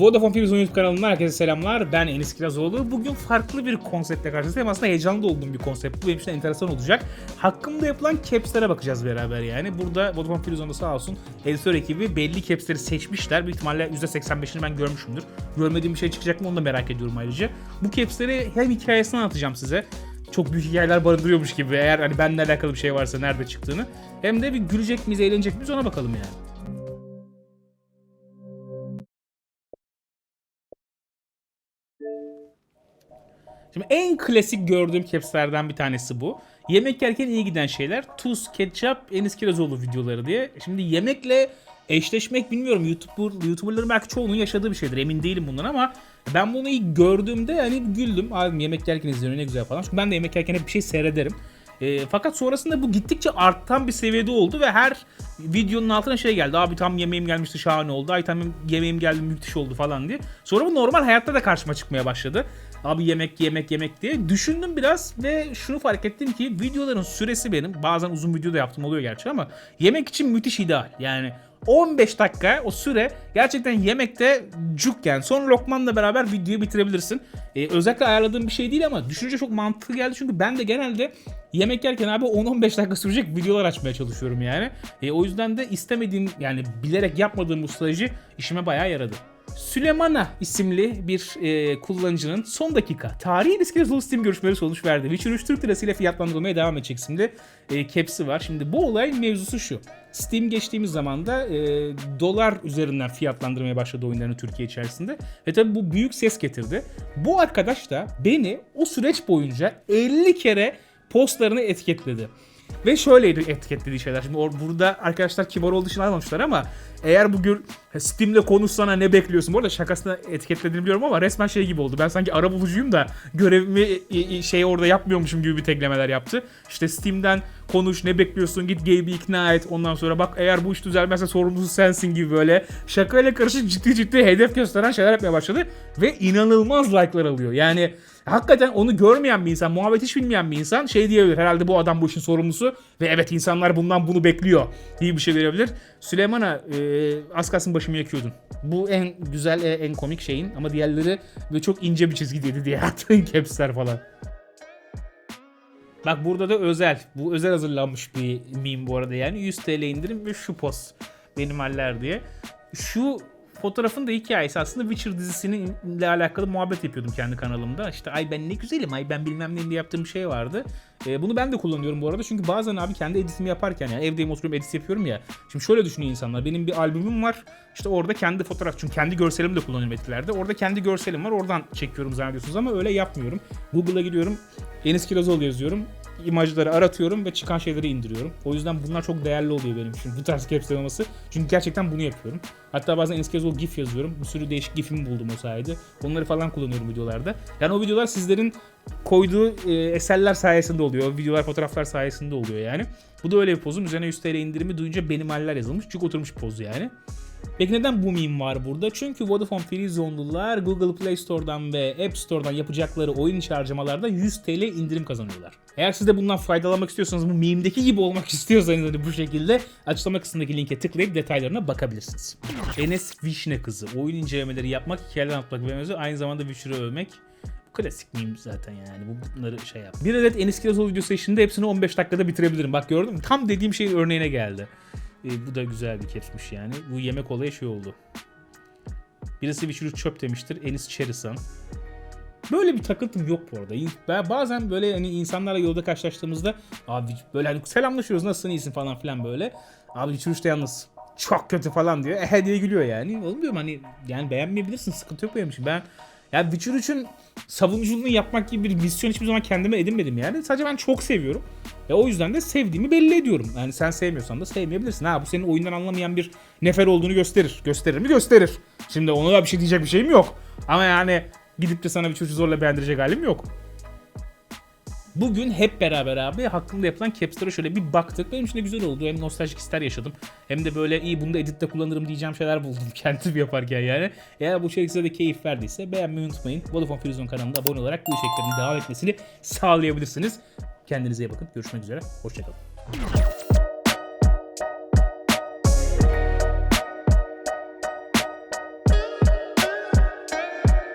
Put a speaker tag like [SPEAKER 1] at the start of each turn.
[SPEAKER 1] Vodafone Films YouTube kanalından herkese selamlar. Ben Enis Kirazoğlu. Bugün farklı bir konseptle karşınızdayım. Aslında heyecanlı olduğum bir konsept. Bu benim için enteresan olacak. Hakkımda yapılan capslere bakacağız beraber yani. Burada Vodafone Films'da sağ olsun editör ekibi belli capsleri seçmişler. Büyük ihtimalle %85'ini ben görmüşümdür. Görmediğim bir şey çıkacak mı onu da merak ediyorum ayrıca. Bu capsleri hem hikayesini anlatacağım size çok büyük hikayeler barındırıyormuş gibi eğer hani benimle alakalı bir şey varsa nerede çıktığını hem de bir gülecek miyiz eğlenecek miyiz ona bakalım yani. Şimdi en klasik gördüğüm capslerden bir tanesi bu. Yemek yerken iyi giden şeyler. Tuz, ketçap, Enis Kirazoğlu videoları diye. Şimdi yemekle eşleşmek bilmiyorum. YouTuber, YouTuber'ların belki çoğunun yaşadığı bir şeydir. Emin değilim bundan ama ben bunu ilk gördüğümde hani güldüm. Abi yemek yerken izliyorum ne güzel falan. Çünkü ben de yemek yerken hep bir şey seyrederim. E, fakat sonrasında bu gittikçe artan bir seviyede oldu ve her videonun altına şey geldi. Abi tam yemeğim gelmişti şahane oldu. Ay tam yemeğim geldi müthiş oldu falan diye. Sonra bu normal hayatta da karşıma çıkmaya başladı. Abi yemek yemek yemek diye. Düşündüm biraz ve şunu fark ettim ki videoların süresi benim. Bazen uzun video da yaptım oluyor gerçi ama yemek için müthiş ideal. Yani 15 dakika o süre gerçekten yemekte cuk yani. Son lokmanla beraber videoyu bitirebilirsin. Ee, özellikle ayarladığım bir şey değil ama düşünce çok mantıklı geldi. Çünkü ben de genelde yemek yerken abi 10-15 dakika sürecek videolar açmaya çalışıyorum yani. Ee, o yüzden de istemediğim yani bilerek yapmadığım bu strateji işime bayağı yaradı. Süleymana isimli bir e, kullanıcının son dakika tarihi risk yazılı Steam görüşmeleri sonuç verdi. Witcher 3 Türk lirasıyla fiyatlandırılmaya devam edecek isimli e, caps'i var. Şimdi bu olay mevzusu şu. Steam geçtiğimiz zaman da e, dolar üzerinden fiyatlandırmaya başladı oyunlarını Türkiye içerisinde. Ve tabi bu büyük ses getirdi. Bu arkadaş da beni o süreç boyunca 50 kere postlarını etiketledi. Ve şöyleydi etiketlediği şeyler. Şimdi or- burada arkadaşlar kibar olduğu için almamışlar ama eğer bugün Steam'de konuşsana ne bekliyorsun? Bu arada şakasına etiketlediğini biliyorum ama resmen şey gibi oldu. Ben sanki ara bulucuyum da görevimi şey orada yapmıyormuşum gibi bir teklemeler yaptı. İşte Steam'den konuş ne bekliyorsun git Gabe'i ikna et ondan sonra bak eğer bu iş düzelmezse sorumlusu sensin gibi böyle şakayla karışık ciddi ciddi hedef gösteren şeyler yapmaya başladı ve inanılmaz like'lar alıyor. Yani hakikaten onu görmeyen bir insan, muhabbet hiç bilmeyen bir insan şey diyebilir. Herhalde bu adam bu işin sorumlusu ve evet insanlar bundan bunu bekliyor diye bir şey verebilir. Süleyman'a e, az kalsın başımı yakıyordun. Bu en güzel, e, en komik şeyin ama diğerleri ve çok ince bir çizgideydi diye attığın capsler falan. Bak burada da özel. Bu özel hazırlanmış bir meme bu arada yani. 100 TL indirim ve şu post. Benim haller diye. Şu fotoğrafın da hikayesi aslında Witcher dizisinin ile alakalı muhabbet yapıyordum kendi kanalımda. İşte ay ben ne güzelim ay ben bilmem ne diye yaptığım şey vardı. Ee, bunu ben de kullanıyorum bu arada çünkü bazen abi kendi editimi yaparken yani evdeyim oturuyorum edit yapıyorum ya. Şimdi şöyle düşünüyor insanlar benim bir albümüm var işte orada kendi fotoğraf çünkü kendi görselimi de kullanıyorum editlerde. Orada kendi görselim var oradan çekiyorum zannediyorsunuz ama öyle yapmıyorum. Google'a gidiyorum Enis Kirazoğlu yazıyorum imajları aratıyorum ve çıkan şeyleri indiriyorum. O yüzden bunlar çok değerli oluyor benim için bu tarz caps'ler olması. Çünkü gerçekten bunu yapıyorum. Hatta bazen Enis Kirazoğlu GIF yazıyorum. Bir sürü değişik GIF'imi buldum o sayede. Onları falan kullanıyorum videolarda. Yani o videolar sizlerin koyduğu e, eserler sayesinde oluyor. Videolar, fotoğraflar sayesinde oluyor yani. Bu da öyle bir pozum. Üzerine 100 TL indirimi duyunca benim haller yazılmış. Çünkü oturmuş bir poz yani. Peki neden bu meme var burada? Çünkü Vodafone Freezone'lular Google Play Store'dan ve App Store'dan yapacakları oyun içi harcamalarda 100 TL indirim kazanıyorlar. Eğer siz de bundan faydalanmak istiyorsanız bu meme'deki gibi olmak istiyorsanız hani bu şekilde açıklama kısmındaki linke tıklayıp detaylarına bakabilirsiniz. Enes Vişne kızı. Oyun incelemeleri yapmak, hikayeler anlatmak ve aynı zamanda Witcher'ı övmek. Klasik meme zaten yani. Bu bunları şey yap. Bir adet Enis Kirazoğlu videosu eşliğinde hepsini 15 dakikada bitirebilirim. Bak gördün mü? Tam dediğim şeyin örneğine geldi. E, bu da güzel bir capsmiş yani. Bu yemek olayı şey oldu. Birisi bir çürük çöp demiştir. Enis Çerisan. Böyle bir takıntım yok bu arada. Ben bazen böyle hani insanlarla yolda karşılaştığımızda abi böyle hani selamlaşıyoruz nasılsın iyisin falan filan böyle. Abi çürüş de yalnız çok kötü falan diyor. Ehe diye gülüyor yani. Oğlum diyorum hani yani beğenmeyebilirsin sıkıntı yok benim için. Ben ya Witcher 3'ün savunuculuğunu yapmak gibi bir misyon hiçbir zaman kendime edinmedim yani. Sadece ben çok seviyorum. Ve o yüzden de sevdiğimi belli ediyorum. Yani sen sevmiyorsan da sevmeyebilirsin. Ha bu senin oyundan anlamayan bir nefer olduğunu gösterir. Gösterir mi? Gösterir. Şimdi ona da bir şey diyecek bir şeyim yok. Ama yani gidip de sana bir çocuğu zorla beğendirecek halim yok. Bugün hep beraber abi hakkında yapılan caps'lara şöyle bir baktık. Benim için de güzel oldu. Hem nostaljik ister yaşadım. Hem de böyle iyi bunu da editte kullanırım diyeceğim şeyler buldum kendim yaparken yani. Eğer bu içerik size de keyif verdiyse beğenmeyi unutmayın. Vodafone Freezone kanalına abone olarak bu içeriklerin devam etmesini sağlayabilirsiniz. Kendinize iyi bakın. Görüşmek üzere. Hoşçakalın.